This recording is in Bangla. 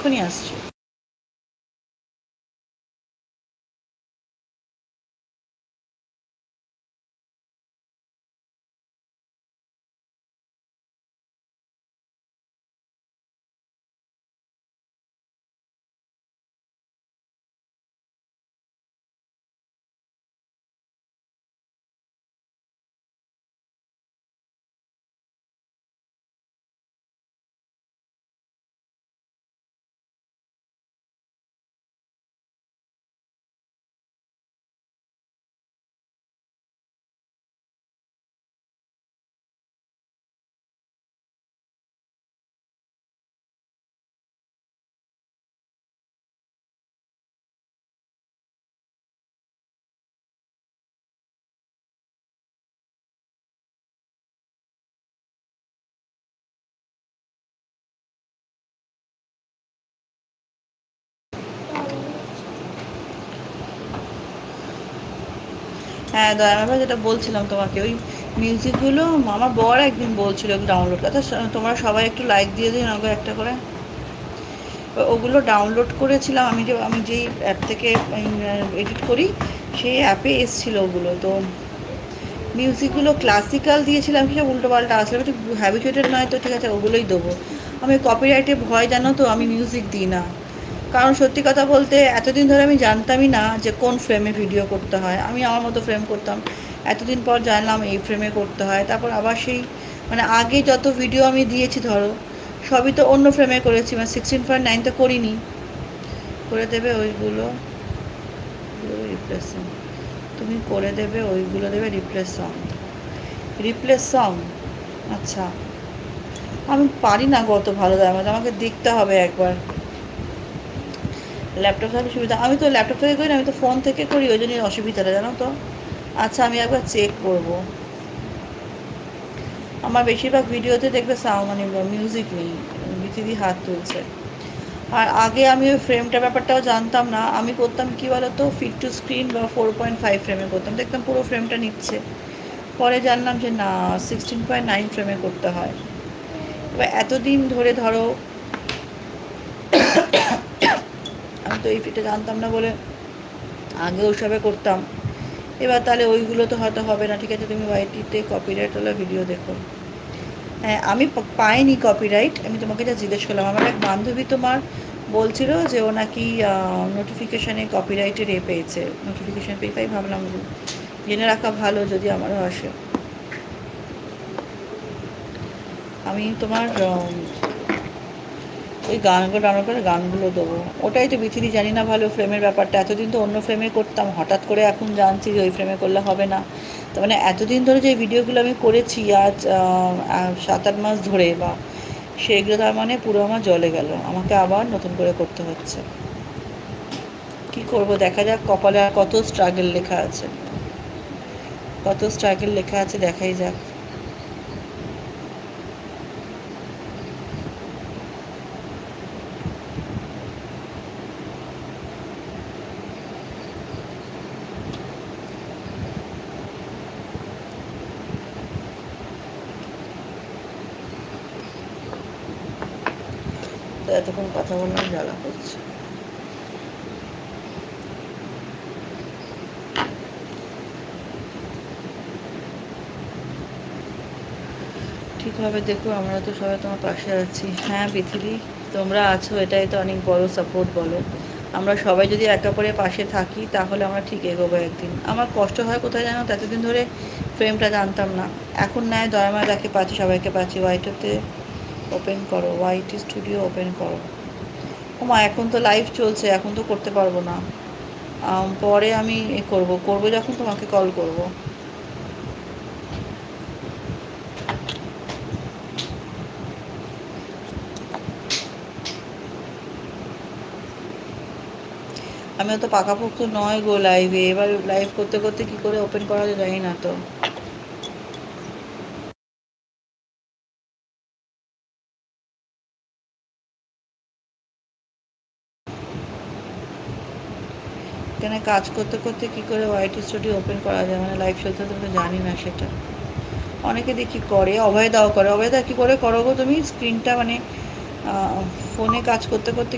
এক্ষুনি আসছি। হ্যাঁ দয়ামাবা যেটা বলছিলাম তোমাকে, ওই মিউজিকগুলো আমার বর একদিন বলছিল ডাউনলোড কথা তোমরা সবাই একটু লাইক দিয়ে দিন আমাকে একটা করে। ওগুলো ডাউনলোড করেছিলাম, আমি যে, আমি যেই অ্যাপ থেকে এডিট করি, সেই অ্যাপে এসছিল ওগুলো। তো মিউজিকগুলো ক্লাসিক্যাল দিয়েছিলাম কি সব উল্টো পাল্টা আসলে একটু হ্যাবিচুয়েটেড নয়, তো ঠিক আছে, ওগুলোই দেবো। আমি কপিরাইটে ভয় জানো তো, আমি মিউজিক দিই না। কারণ সত্যি কথা বলতে এতদিন ধরে আমি জানতামই না যে কোন ফ্রেমে ভিডিও করতে হয়। আমি আমার মতো ফ্রেম করতাম। এতদিন পর জানলাম এই ফ্রেমে করতে হয়। তারপর আবার সেই মানে আগে যত ভিডিও আমি দিয়েছি ধরো, সবই তো অন্য ফ্রেমে করেছি। মানে সিক্সটিন পয়েন্ট নাইন তো করিনি। করে দেবে ওইগুলো। রিপ্লেসিং তুমি করে দেবে, ওইগুলো দেবে রিপ্লেস সং রিপ্লেস সং আচ্ছা। আমি পারি না গত ভালো দেয় আমাকে দেখতে হবে একবার। ল্যাপটপ থাকলে সুবিধা। আমি তো ল্যাপটপ থেকে করি না, আমি তো ফোন থেকে করি, ওই জন্যই অসুবিধাটা, জানো তো? আচ্ছা আমি একবার চেক করব। আমার বেশিরভাগ ভিডিওতে দেখবে সাউন্ড মানে মিউজিক নেই বিথিদি হাত তুলছে। আর আগে আমি ওই ফ্রেমটা ব্যাপারটাও জানতাম না। আমি করতাম কী বলতো ফিট টু স্ক্রিন বা ফোর পয়েন্ট ফাইভ ফ্রেমে করতাম। দেখতাম পুরো ফ্রেমটা নিচ্ছে। পরে জানলাম যে না সিক্সটিন পয়েন্ট নাইন ফ্রেমে করতে হয়। এবার এতদিন ধরে ধরো তো এই ফিটে জানতাম না বলে আগে ওসবে করতাম। এবার তাহলে ওইগুলো তো হয়তো হবে না, ঠিক আছে? তুমি ওয়াইটিতে কপিরাইট হলো ভিডিও দেখো। হ্যাঁ আমি পাইনি কপিরাইট আমি তোমাকে যা জিজ্ঞেস করলাম, আমার এক বান্ধবী তোমার বলছিল যে ও নাকি নোটিফিকেশানে কপিরাইটের এ পেয়েছে নোটিফিকেশান পেয়ে তাই ভাবলাম জেনে রাখা ভালো যদি আমারও আসে। আমি তোমার ওই গানগুলো ডাউনলোড করে গানগুলো দেবো। ওটাই তো বিথিরি জানি না ভালো ফ্রেমের ব্যাপারটা। এতদিন তো অন্য ফ্রেমে করতাম, হঠাৎ করে এখন জানছি যে ওই ফ্রেমে করলে হবে না। তো মানে এতদিন ধরে যে ভিডিওগুলো আমি করেছি, আজ সাত আট মাস ধরে বা সেগুলো, তার মানে পুরো আমার জলে গেল। আমাকে আবার নতুন করে করতে হচ্ছে। কি করব? দেখা যাক কপালে আর কত স্ট্রাগল লেখা আছে। কত স্ট্রাগল লেখা আছে, দেখাই যাক। তো এতক্ষণ কথা বললাম, জ্বালা করছে। ঠিকভাবে দেখো, আমরা তো সবাই তোমার পাশে আছি। হ্যাঁ পৃথিবী, তোমরা আছো, এটাই তো অনেক বড় সাপোর্ট বলো। আমরা সবাই যদি একা পরে পাশে থাকি, তাহলে আমরা ঠিক এগোবো একদিন। আমার কষ্ট হয় কোথায় জানো? এতদিন ধরে ফ্রেমটা জানতাম না। এখন নেয় দয়াময় তাকে পাচ্ছি, সবাইকে পাচ্ছি। হোয়াইটতে ওপেন করো ওয়াইটি স্টুডিও ওপেন করো। ও মা এখন তো লাইভ চলছে, এখন তো করতে পারব না। পরে আমি এ করব করব যখন তোমাকে কল করব। আমি অত পাকাপোক্ত নয় গো লাইভে এবার লাইভ করতে করতে কি করে ওপেন করা যায় না তো। এখানে কাজ করতে করতে কি করে হোয়াইট স্টুডিও ওপেন করা যায়? মানে লাইভ চলতে তো জানি না সেটা। অনেকে দেখি করে, অভয় দাও করে। অভয় দা, কী করে করো গো তুমি? স্ক্রিনটা মানে ফোনে কাজ করতে করতে